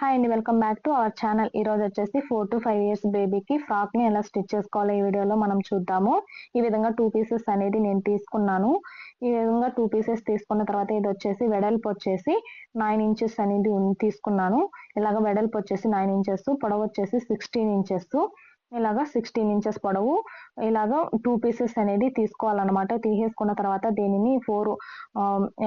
Hi అండి welcome back to our channel ఈ రోజు వచ్చేసి ఫోర్ టు ఫైవ్ ఇయర్స్ బేబీకి ఫ్రాక్ని ఎలా స్టిచ్ చేసుకోవాలో ఈ వీడియోలో మనం చూద్దాము. ఈ విధంగా టూ పీసెస్ అనేది నేను తీసుకున్నాను. ఈ విధంగా టూ పీసెస్ తీసుకున్న తర్వాత ఇది వచ్చేసి వెడల్పు వచ్చేసి నైన్ ఇంచెస్ అనేది తీసుకున్నాను. ఇలాగ వెడల్పు వచ్చేసి నైన్ ఇంచెస్ పొడవు వచ్చేసి సిక్స్టీన్ ఇంచెస్ ఇలాగా సిక్స్టీన్ ఇంచెస్ పొడవు ఇలాగా టూ పీసెస్ అనేది తీసుకోవాలన్నమాట. తీసేసుకున్న తర్వాత దీనిని ఫోర్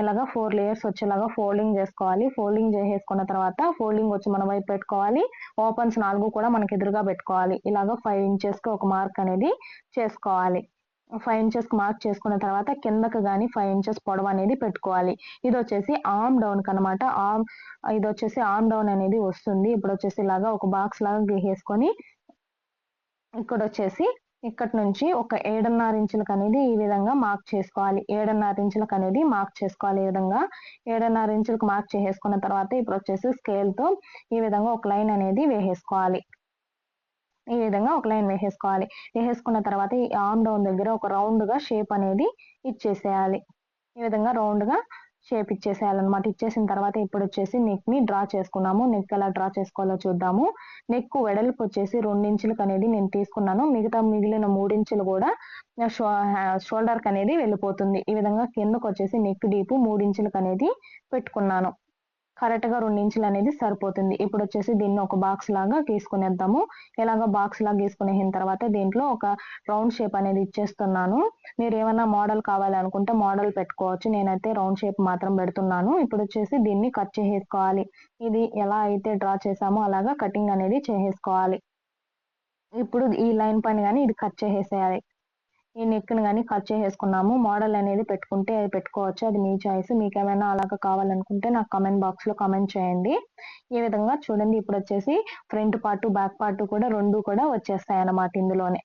ఇలాగా ఫోర్ లేయర్స్ వచ్చేలాగా ఫోల్డింగ్ చేసుకోవాలి. ఫోల్డింగ్ చేసేసుకున్న తర్వాత ఫోల్డింగ్ వచ్చి మన వైపు పెట్టుకోవాలి. ఓపెన్స్ నాలుగు కూడా మనకి ఎదురుగా పెట్టుకోవాలి. ఇలాగా ఫైవ్ ఇంచెస్కి ఒక మార్క్ అనేది చేసుకోవాలి. ఫైవ్ ఇంచెస్కి మార్క్ చేసుకున్న తర్వాత కిందకు కానీ ఫైవ్ ఇంచెస్ పొడవు అనేది పెట్టుకోవాలి. ఇది వచ్చేసి ఆర్మ్ డౌన్ కనమాట ఆర్మ్ ఇది వచ్చేసి ఆర్మ్ డౌన్ అనేది వస్తుంది. ఇప్పుడు వచ్చేసి ఇలాగా ఒక బాక్స్ లాగా గీసేసుకొని ఇక్కడ వచ్చేసి ఇక్కడ నుంచి ఒక ఏడున్నర ఇంచులకు అనేది ఈ విధంగా మార్క్ చేసుకోవాలి. ఏడున్నర ఇంచులకు అనేది మార్క్ చేసుకోవాలి ఈ విధంగా. ఏడున్నర ఇంచులకు మార్క్ చేసేసుకున్న తర్వాత ఇప్పుడు వచ్చేసి స్కేల్తో ఈ విధంగా ఒక లైన్ అనేది వేసేసుకోవాలి. ఈ విధంగా ఒక లైన్ వేసేసుకోవాలి. వేసేసుకున్న తర్వాత ఈ ఆమ్ డౌన్ దగ్గర ఒక రౌండ్గా షేప్ అనేది ఇచ్చేసేయాలి. ఈ విధంగా రౌండ్గా షేప్ ఇచ్చేసేయాలన్నమాట ఇచ్చేసిన తర్వాత ఇప్పుడు వచ్చేసి నెక్ని డ్రా చేసుకున్నాము. నెక్ ఎలా డ్రా చేసుకోవాలో చూద్దాము. నెక్ వెడల్పు వచ్చేసి రెండించులకు అనేది నేను తీసుకున్నాను. మిగతా మిగిలిన మూడించులు కూడా షోల్డర్కి అనేది వెళ్ళిపోతుంది. ఈ విధంగా కిందకు వచ్చేసి నెక్ డీపు మూడించులకు అనేది పెట్టుకున్నాను. కరెక్ట్గా రెండు ఇంచులు అనేది సరిపోతుంది. ఇప్పుడు వచ్చేసి దీన్ని ఒక బాక్స్ లాగా గీసుకునేద్దాము. ఇలాగ బాక్స్ లాగా గీసుకునేసిన తర్వాత దీంట్లో ఒక రౌండ్ షేప్ అనేది ఇచ్చేస్తున్నాను. మీరు ఏమైనా మోడల్ కావాలనుకుంటే మోడల్ పెట్టుకోవచ్చు. నేనైతే రౌండ్ షేప్ మాత్రం పెడుతున్నాను. ఇప్పుడు వచ్చేసి దీన్ని కట్ చేసేసుకోవాలి. ఇది ఎలా అయితే డ్రా చేసామో అలాగా కటింగ్ అనేది చేసేసుకోవాలి. ఇప్పుడు ఈ లైన్ పైన కానీ ఇది కట్ చేసేసేయాలి. ఈ నెక్ని కానీ కట్ చేసేసుకున్నాము. మోడల్ అనేది పెట్టుకుంటే అది పెట్టుకోవచ్చు. అది మీ చాయిస్. మీకు ఏమైనా అలాగా కావాలనుకుంటే నాకు కామెంట్ బాక్స్లో చేయండి. ఈ విధంగా చూడండి. ఇప్పుడు వచ్చేసి ఫ్రంట్ పార్ట్ బ్యాక్ పార్ట్ కూడా రెండు కూడా వచ్చేస్తాయి అన్నమాట ఇందులోనే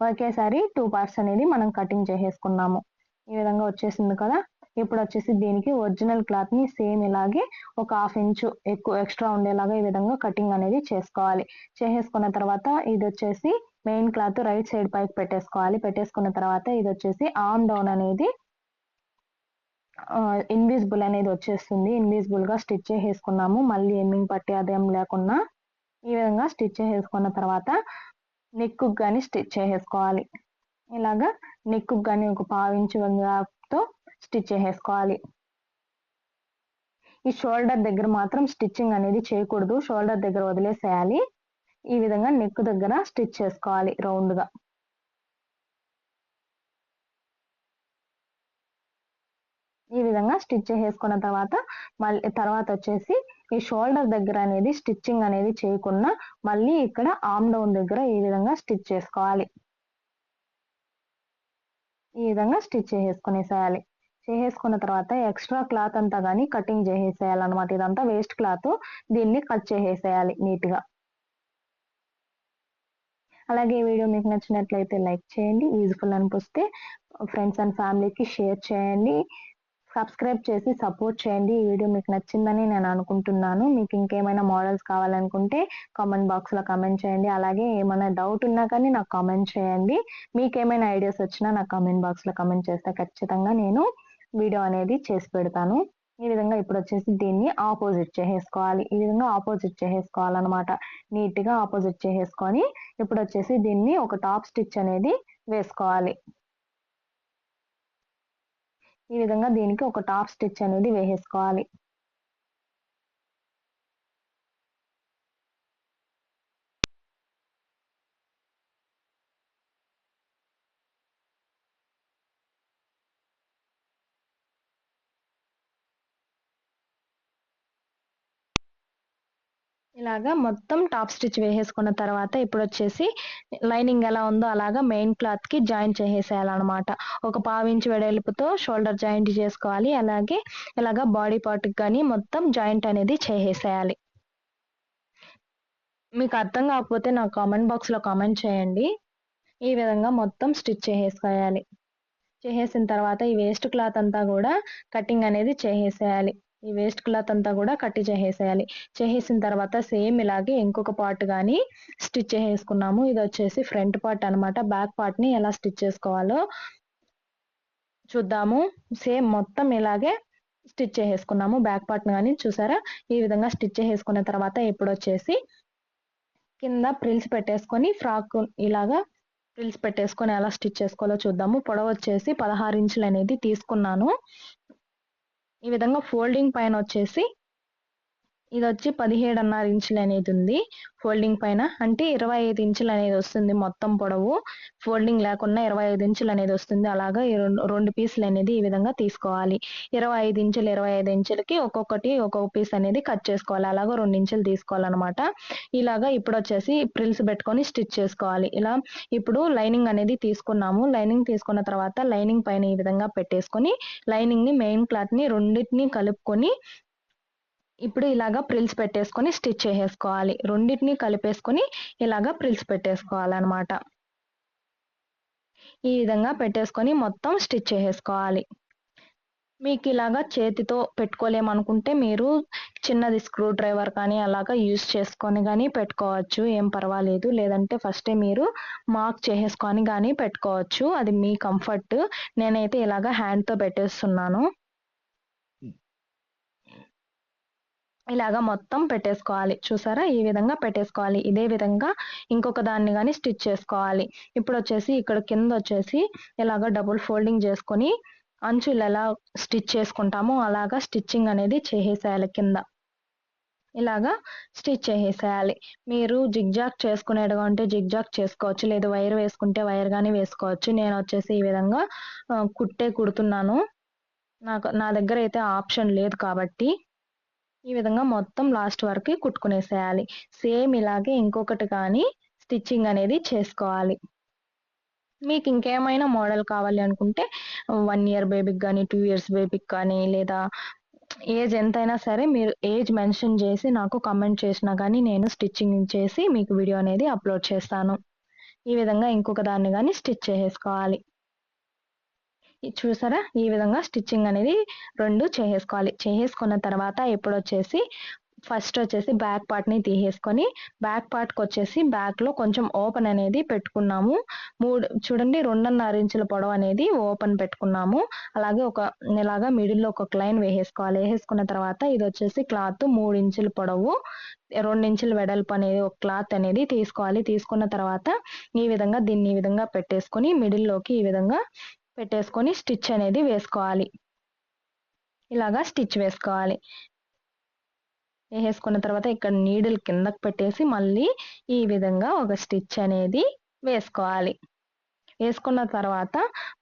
ఒకేసారి టూ పార్ట్స్ అనేది మనం కటింగ్ చేసేసుకున్నాము. ఈ విధంగా వచ్చేసింది కదా. ఇప్పుడు వచ్చేసి దీనికి ఒరిజినల్ క్లాత్ని సేమ్ ఇలాగే ఒక హాఫ్ ఇంచు ఎక్కువ ఎక్స్ట్రా ఉండేలాగా ఈ విధంగా కటింగ్ అనేది చేసుకోవాలి. చేసేసుకున్న తర్వాత ఇది వచ్చేసి మెయిన్ క్లాత్ రైట్ సైడ్ పైకి పెట్టేసుకోవాలి. పెట్టేసుకున్న తర్వాత ఇది వచ్చేసి ఆమ్ డౌన్ అనేది ఇన్విజిబుల్ అనేది వచ్చేస్తుంది. ఇన్విజిబుల్గా స్టిచ్ చేసేసుకున్నాము. మళ్ళీ ఎమ్మింగ్ పట్టి అదేం లేకుండా ఈ విధంగా స్టిచ్ చేసేసుకున్న తర్వాత నెక్కు కానీ స్టిచ్ చేసేసుకోవాలి. ఇలాగా నెక్కు కానీ ఒక పావించు వంగతో స్టిచ్ చేసేసుకోవాలి. ఈ షోల్డర్ దగ్గర మాత్రం స్టిచ్చింగ్ అనేది చేయకూడదు. షోల్డర్ దగ్గర వదిలేసేయాలి. ఈ విధంగా నెక్ దగ్గర స్టిచ్ చేసుకోవాలి రౌండ్గా. ఈ విధంగా స్టిచ్ చేసుకున్న తర్వాత మళ్ళీ తర్వాత వచ్చేసి ఈ షోల్డర్ దగ్గర అనేది స్టిచ్చింగ్ అనేది చేయకుండా మళ్ళీ ఇక్కడ ఆమ్ డౌన్ దగ్గర ఈ విధంగా స్టిచ్ చేసుకోవాలి. ఈ విధంగా స్టిచ్ చేసేసుకునేసేయాలి. చేసేసుకున్న తర్వాత ఎక్స్ట్రా క్లాత్ అంతా కానీ కటింగ్ చేసేసేయాలన్నమాట. ఇదంతా వేస్ట్ క్లాత్. దీన్ని కట్ చేసేసేయాలి నీట్గా. అలాగే ఈ వీడియో మీకు నచ్చినట్లయితే లైక్ చేయండి. యూజ్ఫుల్ అనిపిస్తే ఫ్రెండ్స్ అండ్ ఫ్యామిలీకి షేర్ చేయండి. సబ్స్క్రైబ్ చేసి సపోర్ట్ చేయండి. ఈ వీడియో మీకు నచ్చిందని నేను అనుకుంటున్నాను. మీకు ఇంకేమైనా మోడల్స్ కావాలనుకుంటే కామెంట్ బాక్స్లో కామెంట్ చేయండి. అలాగే ఏమైనా డౌట్ ఉన్నా కానీ నాకు కామెంట్ చేయండి. మీకు ఏమైనా ఐడియాస్ వచ్చినా నాకు కామెంట్ బాక్స్లో కామెంట్ చేస్తే ఖచ్చితంగా నేను వీడియో అనేది చేసి పెడతాను. ఈ విధంగా ఇప్పుడు వచ్చేసి దీన్ని ఆపోజిట్ చేసేసుకోవాలి. ఈ విధంగా ఆపోజిట్ చేసేసుకోవాలన్నమాట. నీట్గా ఆపోజిట్ చేసేసుకొని ఇప్పుడు వచ్చేసి దీన్ని ఒక టాప్ స్టిచ్ అనేది వేసుకోవాలి. ఈ విధంగా దీనికి ఒక టాప్ స్టిచ్ అనేది వేసేసుకోవాలి. ఇలాగా మొత్తం టాప్ స్టిచ్ వేసేసుకున్న తర్వాత ఇప్పుడు వచ్చేసి లైనింగ్ ఎలా ఉందో అలాగా మెయిన్ క్లాత్కి జాయిన్ చేసేసేయాలన్నమాట. ఒక పావించి వెడల్పుతో షోల్డర్ జాయింట్ చేసుకోవాలి. అలాగే ఇలాగా బాడీ పార్ట్ కానీ మొత్తం జాయింట్ అనేది చేసేసేయాలి. మీకు అర్థం కాకపోతే నాకు కామెంట్ బాక్స్లో కామెంట్ చేయండి. ఈ విధంగా మొత్తం స్టిచ్ చేసేసుకోవాలి చేసేసిన తర్వాత ఈ వేస్ట్ క్లాత్ అంతా కూడా కటింగ్ అనేది చేసేసేయాలి. ఈ వేస్ట్ క్లాత్ అంతా కూడా కట్టి చేసేయాలి. చేసేసిన తర్వాత సేమ్ ఇలాగే ఇంకొక పార్ట్ కానీ స్టిచ్ చేసేసుకున్నాము. ఇది వచ్చేసి ఫ్రంట్ పార్ట్ అనమాట బ్యాక్ పార్ట్ని ఎలా స్టిచ్ చేసుకోవాలో చూద్దాము. సేమ్ మొత్తం ఇలాగే స్టిచ్ చేసేసుకున్నాము. బ్యాక్ పార్ట్ కానీ చూసారా? ఈ విధంగా స్టిచ్ చేసేసుకున్న తర్వాత ఇప్పుడు వచ్చేసి కింద ప్రిల్స్ పెట్టేసుకొని ఫ్రాక్ ఇలాగా ప్రిల్స్ పెట్టేసుకొని ఎలా స్టిచ్ చేసుకోవాలో చూద్దాము. పొడవు వచ్చేసి పదహారు ఇంచులు అనేది తీసుకున్నాను. ఈ విధంగా ఫోల్డింగ్ పైన వచ్చేసి ఇది వచ్చి పదిహేడున్నర ఇంచులు అనేది ఉంది. ఫోల్డింగ్ పైన అంటే ఇరవై ఐదు ఇంచులు అనేది వస్తుంది మొత్తం పొడవు. ఫోల్డింగ్ లేకుండా ఇరవై ఐదు ఇంచులు అనేది వస్తుంది. అలాగా రెండు రెండు పీసులు అనేది ఈ విధంగా తీసుకోవాలి. ఇరవై ఐదు ఇంచులు ఇరవై ఐదు ఇంచులకి ఒక్కొక్కటి ఒక్కొక్క పీస్ అనేది కట్ చేసుకోవాలి. అలాగా రెండు ఇంచులు తీసుకోవాలన్నమాట. ఇలాగా ఇప్పుడు వచ్చేసి ప్రిల్స్ పెట్టుకొని స్టిచ్ చేసుకోవాలి. ఇలా ఇప్పుడు లైనింగ్ అనేది తీసుకున్నాము. లైనింగ్ తీసుకున్న తర్వాత లైనింగ్ పైన ఈ విధంగా పెట్టేసుకొని లైనింగ్ని మెయిన్ క్లాత్ని రెండింటిని కలుపుకొని ఇప్పుడు ఇలాగా ప్రిల్స్ పెట్టేసుకొని స్టిచ్ చేసేసుకోవాలి. రెండింటిని కలిపేసుకొని ఇలాగా ప్రిల్స్ పెట్టేసుకోవాలన్నమాట. ఈ విధంగా పెట్టేసుకొని మొత్తం స్టిచ్ చేసేసుకోవాలి. మీకు ఇలాగా చేతితో పెట్టుకోలేమనుకుంటే మీరు చిన్నది స్క్రూ డ్రైవర్ కానీ అలాగా యూస్ చేసుకొని కానీ పెట్టుకోవచ్చు. ఏం పర్వాలేదు. లేదంటే ఫస్టే మీరు మార్క్ చేసేసుకొని కానీ పెట్టుకోవచ్చు. అది మీ కంఫర్ట్ నేనైతే ఇలాగా హ్యాండ్తో పెట్టేస్తున్నాను. ఇలాగా మొత్తం పెట్టేసుకోవాలి. చూసారా? ఈ విధంగా పెట్టేసుకోవాలి. ఇదే విధంగా ఇంకొక దాన్ని కానీ స్టిచ్ చేసుకోవాలి. ఇప్పుడు వచ్చేసి ఇక్కడ కింద వచ్చేసి ఇలాగ డబుల్ ఫోల్డింగ్ చేసుకొని అంచులు ఎలా స్టిచ్ చేసుకుంటామో అలాగా స్టిచ్చింగ్ అనేది చేసేసేయాలి కింద. ఇలాగా స్టిచ్ చేసేసేయాలి. మీరు జిగ్జాగ్ చేసుకునేట్టుగా ఉంటే జిగ్జాగ్ చేసుకోవచ్చు. లేదు వైర్ వేసుకుంటే వైర్ కానీ వేసుకోవచ్చు. నేను వచ్చేసి ఈ విధంగా కుట్టే కుడుతున్నాను. నాకు నా దగ్గర అయితే ఆప్షన్ లేదు కాబట్టి ఈ విధంగా మొత్తం లాస్ట్ వరకు కుట్టుకునేసేయాలి. సేమ్ ఇలాగే ఇంకొకటి కానీ స్టిచ్చింగ్ అనేది చేసుకోవాలి. మీకు ఇంకేమైనా మోడల్ కావాలి అనుకుంటే వన్ ఇయర్ బేబీకి కానీ టూ ఇయర్స్ బేబీకి కానీ లేదా ఏజ్ ఎంతైనా సరే మీరు ఏజ్ మెన్షన్ చేసి నాకు కమెంట్ చేసినా కానీ నేను స్టిచ్చింగ్ చేసి మీకు వీడియో అనేది అప్లోడ్ చేస్తాను. ఈ విధంగా ఇంకొక దాన్ని కానీ స్టిచ్ చేసేసుకోవాలి. చూసారా? ఈ విధంగా స్టిచ్చింగ్ అనేది రెండు చేసేసుకోవాలి. చేసేసుకున్న తర్వాత ఇప్పుడు వచ్చేసి ఫస్ట్ వచ్చేసి బ్యాక్ పార్ట్ని తీసేసుకొని బ్యాక్ పార్ట్కి వచ్చేసి బ్యాక్లో కొంచెం ఓపెన్ అనేది పెట్టుకున్నాము. మూడు చూడండి రెండున్నర ఇంచుల పొడవు అనేది ఓపెన్ పెట్టుకున్నాము. అలాగే ఒక ఇలాగా మిడిల్లో ఒక లైన్ వేసేసుకోవాలి. వేసేసుకున్న తర్వాత ఇది వచ్చేసి క్లాత్ మూడు ఇంచుల పొడవు రెండు ఇంచుల వెడల్పు అనేది ఒక క్లాత్ అనేది తీసుకోవాలి. తీసుకున్న తర్వాత ఈ విధంగా దీన్ని ఈ విధంగా పెట్టేసుకొని మిడిల్లోకి ఈ విధంగా పెట్టేసుకొని స్టిచ్ అనేది వేసుకోవాలి. ఇలాగా స్టిచ్ వేసుకోవాలి. వేసేసుకున్న తర్వాత ఇక్కడ నీడిల్ కిందకు పెట్టేసి మళ్ళీ ఈ విధంగా ఒక స్టిచ్ అనేది వేసుకోవాలి. వేసుకున్న తర్వాత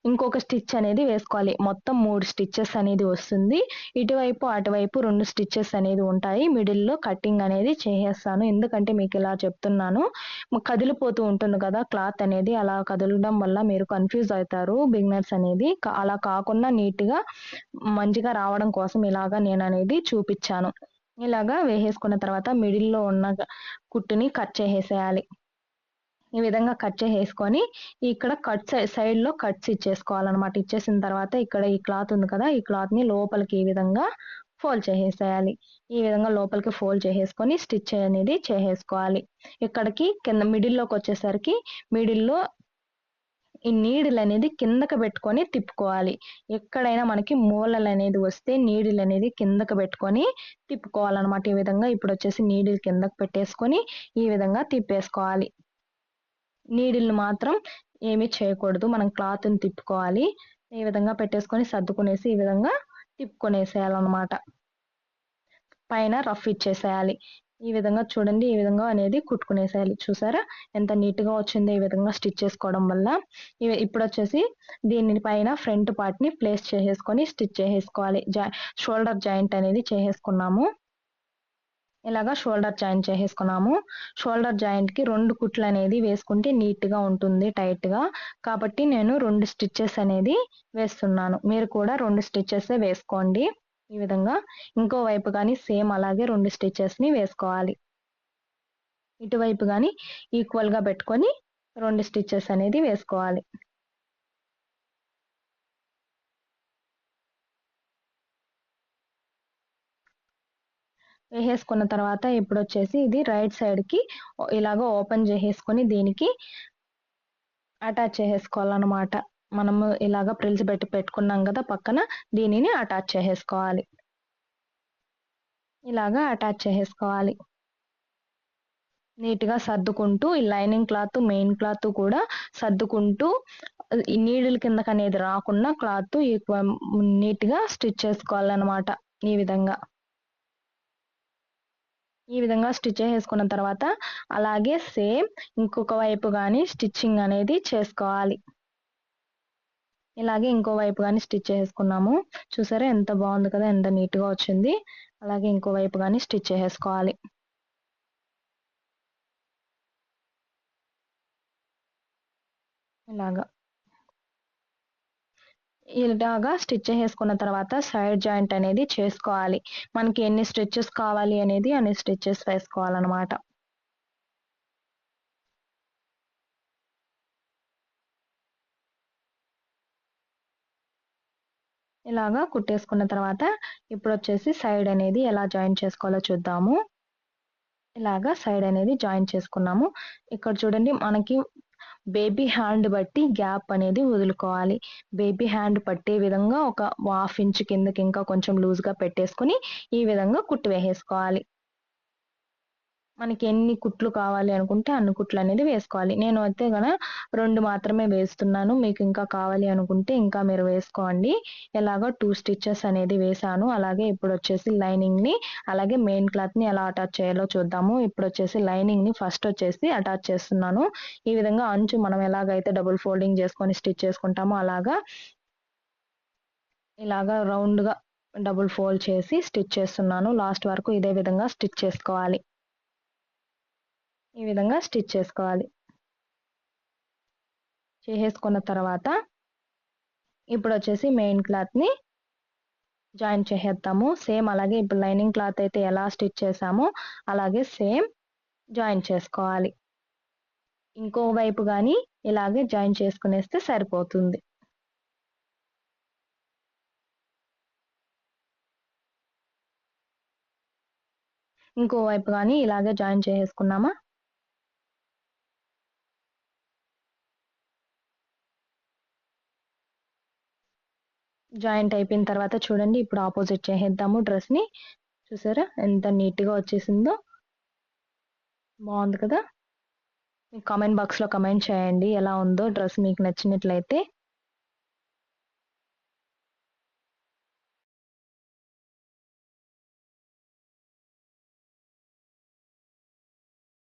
ఇంకొక స్టిచ్ అనేది వేసుకోవాలి. మొత్తం మూడు స్టిచ్చెస్ అనేది వస్తుంది. ఇటువైపు అటువైపు రెండు స్టిచ్చెస్ అనేది ఉంటాయి. మిడిల్లో కటింగ్ అనేది చేసేస్తాను. ఎందుకంటే మీకు ఇలా చెప్తున్నాను కదిలిపోతూ ఉంటుంది కదా క్లాత్ అనేది అలా కదలడం వల్ల మీరు కన్ఫ్యూజ్ అవుతారు బిగినర్స్ అనేది. అలా కాకుండా నీట్గా మంచిగా రావడం కోసం ఇలాగా నేను అనేది చూపించాను ఇలాగా వేసేసుకున్న తర్వాత మిడిల్లో ఉన్న కుట్టుని కట్ చేసేసేయాలి ఈ విధంగా కట్ చేసేసుకొని ఇక్కడ కట్ సైడ్లో కట్స్ ఇచ్చేసుకోవాలన్నమాట. ఇచ్చేసిన తర్వాత ఇక్కడ ఈ క్లాత్ ఉంది కదా ఈ క్లాత్ని లోపలికి ఈ విధంగా ఫోల్డ్ చేసేసేయాలి. ఈ విధంగా లోపలికి ఫోల్డ్ చేసేసుకొని స్టిచ్ అనేది చేసేసుకోవాలి. ఇక్కడికి కింద మిడిల్లోకి వచ్చేసరికి మిడిల్లో ఈ నీడిల్ అనేది కిందకి పెట్టుకొని తిప్పుకోవాలి. ఎక్కడైనా మనకి మూలలు అనేది వస్తే నీడిల్ అనేది కిందకు పెట్టుకొని తిప్పుకోవాలన్నమాట. ఈ విధంగా ఇప్పుడు వచ్చేసి నీడిల్ కిందకు పెట్టేసుకొని ఈ విధంగా తిప్పేసుకోవాలి. నీడిల్ని మాత్రం ఏమీ చేయకూడదు. మనం క్లాత్ని తిప్పుకోవాలి. ఈ విధంగా పెట్టేసుకొని సర్దుకునేసి ఈ విధంగా తిప్పుకొనేసేయాలన్నమాట. పైన రఫ్ ఇచ్చేసేయాలి. ఈ విధంగా చూడండి. ఈ విధంగా అనేది కుట్టుకునేసేయాలి. చూసారా? ఎంత నీట్గా వచ్చిందో ఈ విధంగా స్టిచ్ చేసుకోవడం వల్ల. ఇప్పుడు వచ్చేసి దీని పైన ఫ్రంట్ పార్ట్ని ప్లేస్ చేసేసుకొని స్టిచ్ చేసేసుకోవాలి. జా షోల్డర్ జాయింట్ అనేది చేసేసుకున్నాము. ఇలాగా షోల్డర్ జాయింట్ చేసేసుకున్నాము. షోల్డర్ జాయింట్కి రెండు కుట్లు అనేది వేసుకుంటే నీట్గా ఉంటుంది టైట్గా కాబట్టి నేను రెండు స్టిచ్చెస్ అనేది వేస్తున్నాను. మీరు కూడా రెండు స్టిచ్చెస్ వేసుకోండి. ఈ విధంగా ఇంకో వైపు కానీ సేమ్ అలాగే రెండు స్టిచ్చెస్ని వేసుకోవాలి. ఇటువైపు కానీ ఈక్వల్గా పెట్టుకొని రెండు స్టిచ్చెస్ అనేది వేసుకోవాలి. వేసేసుకున్న తర్వాత ఇప్పుడు వచ్చేసి ఇది రైట్ సైడ్కి ఇలాగ ఓపెన్ చేసేసుకొని దీనికి అటాచ్ చేసేసుకోవాలన్నమాట. మనము ఇలాగ ప్రిల్స్ పెట్టి పెట్టుకున్నాం కదా పక్కన దీనిని అటాచ్ చేసేసుకోవాలి. ఇలాగా అటాచ్ చేసేసుకోవాలి. నీట్గా సర్దుకుంటూ ఈ లైనింగ్ క్లాత్ మెయిన్ క్లాత్ కూడా సర్దుకుంటూ ఈ నీడిల్ కిందకి అనేది రాకుండా క్లాత్ నీట్గా స్టిచ్ చేసుకోవాలన్నమాట ఈ విధంగా. ఈ విధంగా స్టిచ్ చేసుకున్న తర్వాత అలాగే సేమ్ ఇంకొక వైపు కానీ స్టిచ్చింగ్ అనేది చేసుకోవాలి. ఇలాగే ఇంకో వైపు కానీ స్టిచ్ చేసుకున్నాము. చూసారా ఎంత బాగుంది కదా ఎంత నీట్గా వచ్చింది. అలాగే ఇంకో వైపు కానీ స్టిచ్ చేసుకోవాలి. ఇలాగా. ఇలాగా స్టిచ్ చేసుకున్న తర్వాత సైడ్ జాయింట్ అనేది చేసుకోవాలి. మనకి ఎన్ని స్టిచ్చెస్ కావాలి అనేది అన్ని స్టిచ్చెస్ వేసుకోవాలన్నమాట. ఇలాగా కుట్టేసుకున్న తర్వాత ఇప్పుడు వచ్చేసి సైడ్ అనేది ఎలా జాయిన్ చేసుకోవాలో చూద్దాము. ఇలాగా సైడ్ అనేది జాయిన్ చేసుకున్నాము. ఇక్కడ చూడండి మనకి బేబీ హ్యాండ్ బట్టి గ్యాప్ అనేది వదులుకోవాలి. బేబీ హ్యాండ్ పట్టే విధంగా ఒక హాఫ్ ఇంచ్ కిందకి ఇంకా కొంచెం లూజ్గా పెట్టేసుకుని ఈ విధంగా కుట్టు వేసేసుకోవాలి. మనకి ఎన్ని కుట్లు కావాలి అనుకుంటే అన్ని కుట్లు అనేది వేసుకోవాలి. నేను అయితే గన రెండు మాత్రమే వేస్తున్నాను. మీకు ఇంకా కావాలి అనుకుంటే ఇంకా మీరు వేసుకోండి. ఎలాగో టూ స్టిచ్చెస్ అనేది వేసాను అలాగే ఇప్పుడు వచ్చేసి లైనింగ్ని అలాగే మెయిన్ క్లాత్ని ఎలా అటాచ్ చేయాలో చూద్దాము. ఇప్పుడు వచ్చేసి లైనింగ్ని ఫస్ట్ వచ్చేసి అటాచ్ చేస్తున్నాను. ఈ విధంగా అంచు మనం ఎలాగైతే డబుల్ ఫోల్డింగ్ చేసుకొని స్టిచ్ చేసుకుంటామో అలాగా ఇలాగా రౌండ్గా డబుల్ ఫోల్డ్ చేసి స్టిచ్ చేస్తున్నాను. లాస్ట్ వరకు ఇదే విధంగా స్టిచ్ చేసుకోవాలి. ఈ విధంగా స్టిచ్ చేసుకోవాలి. చేసేసుకున్న తర్వాత ఇప్పుడు వచ్చేసి మెయిన్ క్లాత్ని జాయిన్ చేసేద్దాము. సేమ్ అలాగే ఇప్పుడు లైనింగ్ క్లాత్ అయితే ఎలా స్టిచ్ చేసామో అలాగే సేమ్ జాయిన్ చేసుకోవాలి. ఇంకో వైపు కానీ ఇలాగే జాయిన్ చేసుకునేస్తే సరిపోతుంది. ఇంకో వైపు కానీ ఇలాగే జాయిన్ చేసేసుకున్నామా జాయింట్ అయిపోయిన తర్వాత చూడండి ఇప్పుడు ఆపోజిట్ చేసేద్దాము డ్రెస్ని. చూసారా? ఎంత నీట్గా వచ్చేసిందో. బాగుంది కదా? కామెంట్ బాక్స్లో కమెంట్ చేయండి ఎలా ఉందో డ్రెస్ మీకు నచ్చినట్లయితే.